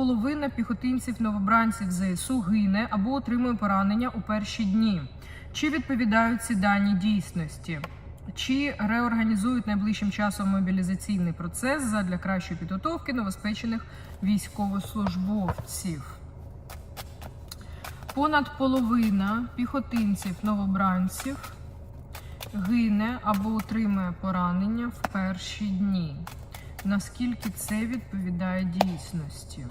половина піхотинців новобранців ЗСУ гине або отримує поранення у перші дні. Чи відповідають ці дані дійсності? Чи реорганізують найближчим часом мобілізаційний процес задля кращої підготовки новоспечених військовослужбовців? Понад половина піхотинців новобранців гине або отримує поранення в перші дні. Наскільки це відповідає дійсності?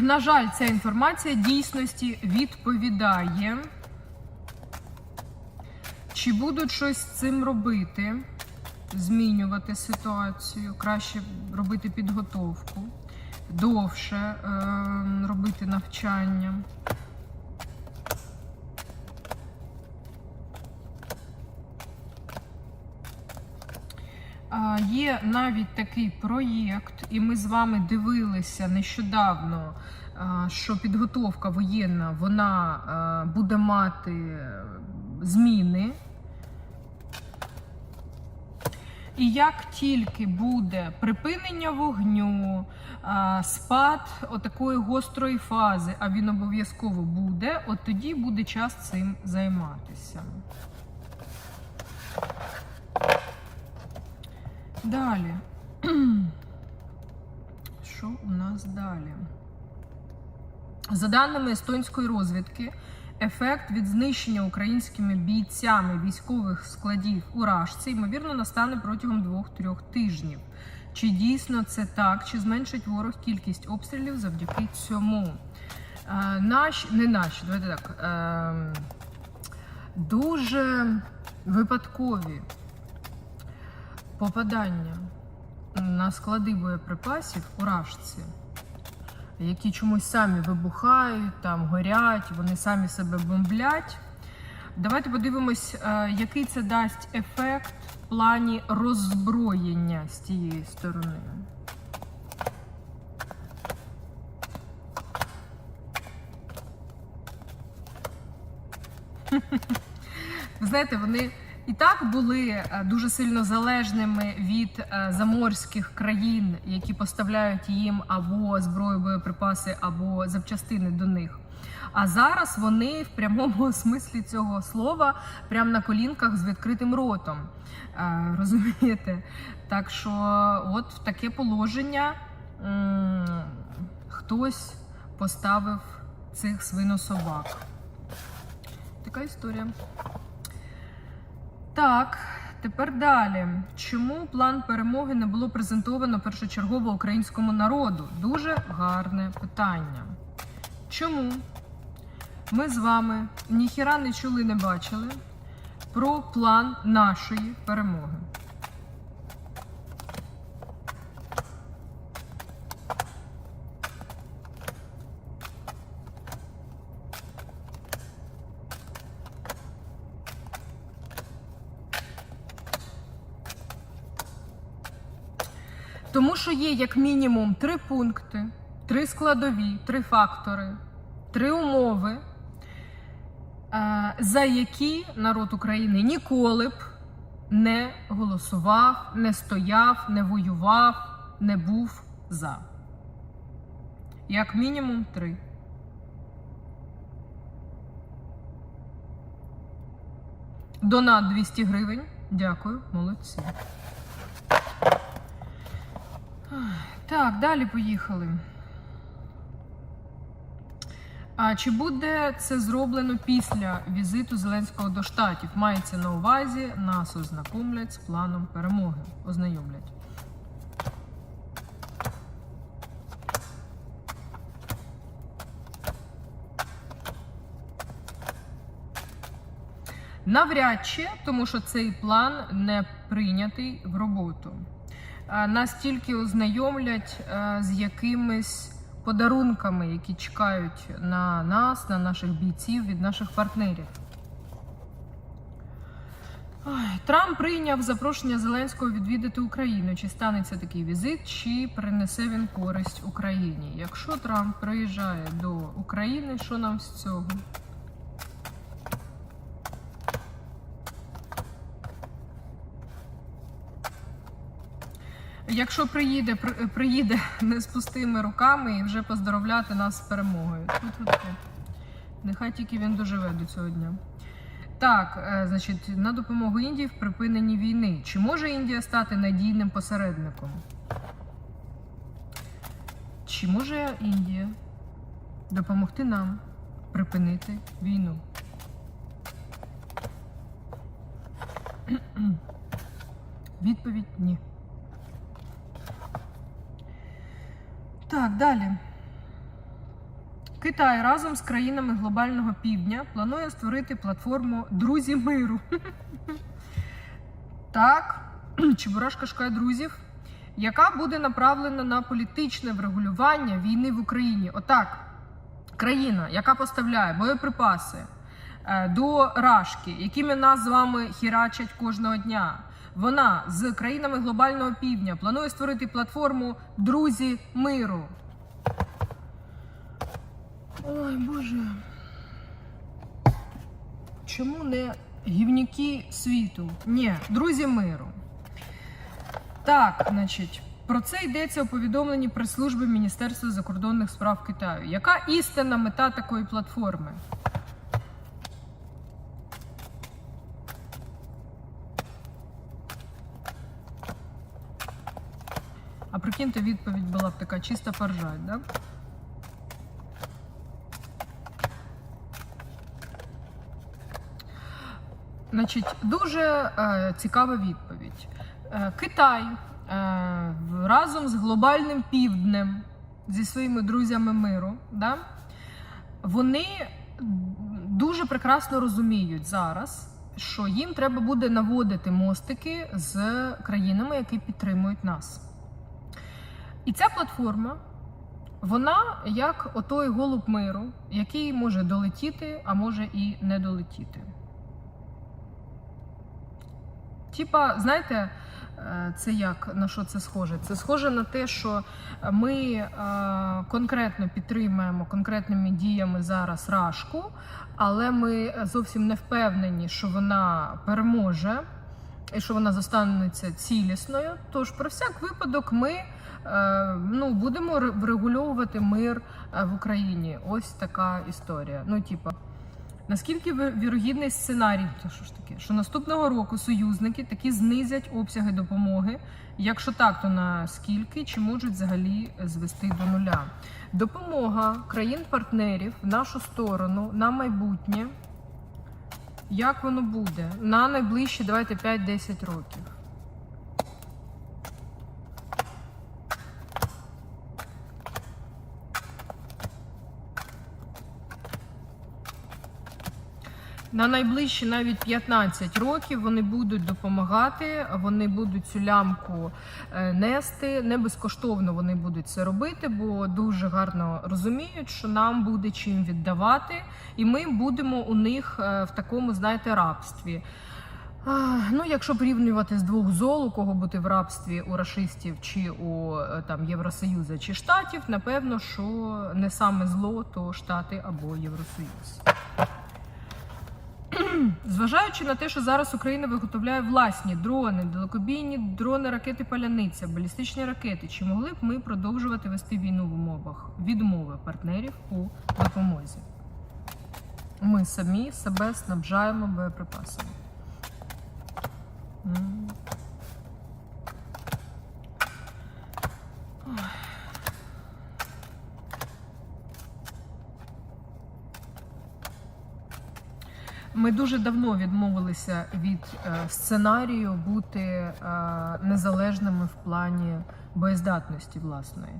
На жаль, ця інформація дійсності відповідає. Чи будуть щось з цим робити? Змінювати ситуацію, краще робити підготовку, довше е, робити навчання. Є навіть такий проєкт, і ми з вами дивилися нещодавно, а, що підготовка воєнна вона а, буде мати е, зміни. І як тільки буде припинення вогню, спад отакої гострої фази, а він обов'язково буде, от тоді буде час цим займатися. Далі. Що у нас далі? За даними естонської розвідки, ефект від знищення українськими бійцями військових складів у Рашці, ймовірно, настане протягом двох-трьох тижнів. Чи дійсно це так? Чи зменшить ворог кількість обстрілів завдяки цьому? Е, наш, не наші, давайте так. Е, дуже випадкові попадання на склади боєприпасів у Рашці, які чомусь самі вибухають, там горять, вони самі себе бомблять. Давайте подивимось, е, який це дасть ефект в плані роззброєння з тієї сторони. Ви знаєте, вони і так були е, дуже сильно залежними від е, заморських країн, які поставляють їм або зброю, боєприпаси, або запчастини до них. А зараз вони в прямому смислі цього слова прямо на колінках з відкритим ротом. Е, Розумієте? Так що, от в таке положення хтось поставив цих свинособак. Така історія. Так, тепер далі. Чому план перемоги не було презентовано першочергово українському народу? Дуже гарне питання. Чому ми з вами ніхіра не чули, не бачили про план нашої перемоги? Тому що є як мінімум три пункти, три складові, три фактори, три умови, е, за які народ України ніколи б не голосував, не стояв, не воював, не був за. Як мінімум три. Донат 200 гривень. Дякую, молодці. Так, далі поїхали. А чи буде це зроблено після візиту Зеленського до штатів? Мається на увазі, нас ознакомлять з планом перемоги. Ознайомлять. Навряд чи, тому що цей план не прийнятий в роботу. Нас тільки ознайомлять з якимись подарунками, які чекають на нас, на наших бійців від наших партнерів. Трамп прийняв запрошення Зеленського відвідати Україну. Чи станеться такий візит, чи принесе він користь Україні? Якщо Трамп приїжджає до України, що нам з цього? Якщо приїде, при- приїде не з пустими руками і вже поздоровляти нас з перемогою. Тьфу-тьфу-тьфу. Нехай тільки він доживе до цього дня. Так, е, значить, на допомогу Індії в припиненні війни. Чи може Індія стати надійним посередником? Чи може Індія допомогти нам припинити війну? Відповідь ні. Так, далі. Китай разом з країнами глобального півдня планує створити платформу Друзі миру. Так, Чебурашка шукає друзів, яка буде направлена на політичне врегулювання війни в Україні. Отак, країна, яка поставляє боєприпаси е, до Рашки, якими нас з вами хірачать кожного дня. Вона з країнами глобального півдня планує створити платформу Друзі миру. Ой, Боже. Чому не гівніки світу? Ні, друзі миру. Так, значить, про це йдеться у повідомленні прес-служби Міністерства закордонних справ Китаю. Яка істинна мета такої платформи? Прикиньте, відповідь була б така чиста поржать, да? Значить, дуже е, цікава відповідь. Е, Китай е, разом з глобальним півднем, зі своїми друзями миру, да, вони дуже прекрасно розуміють зараз, що їм треба буде наводити мостики з країнами, які підтримують нас. І ця платформа, вона як отой голуб миру, який може долетіти, а може і не долетіти. Типа, знаєте, е, це як на що це схоже? Це схоже на те, що ми е, конкретно підтримуємо конкретними діями зараз рашку, але ми зовсім не впевнені, що вона переможе і що вона зостанеться цілісною. Тож, про всяк випадок, ми ну, будемо ре- врегульовувати мир е, в Україні. Ось така історія. Ну, типа. Наскільки вірогідний сценарій, то що ж таке, що наступного року союзники таки знизять обсяги допомоги? Якщо так, то на скільки чи можуть взагалі звести до нуля? Допомога країн-партнерів в нашу сторону на майбутнє. Як воно буде? На найближчі, давайте 5-10 років. На найближчі навіть 15 років вони будуть допомагати, вони будуть цю лямку е, нести. Не безкоштовно вони будуть це робити, бо дуже гарно розуміють, що нам буде чим віддавати, і ми будемо у них е, в такому, знаєте, рабстві. Ну, якщо порівнювати з двох зол, у кого бути в рабстві у рашистів чи у е, там Євросоюзу чи Штатів, напевно, що не саме зло, то Штати або Євросоюз. Зважаючи на те, що зараз Україна виготовляє власні дрони, далекобійні дрони, ракети Паляниця, балістичні ракети, чи могли б ми продовжувати вести війну в умовах відмови партнерів у допомозі? Ми самі себе снабжаємо боєприпасами. Ой. Ми дуже давно відмовилися від е, сценарію бути е, незалежними в плані боєздатності власної.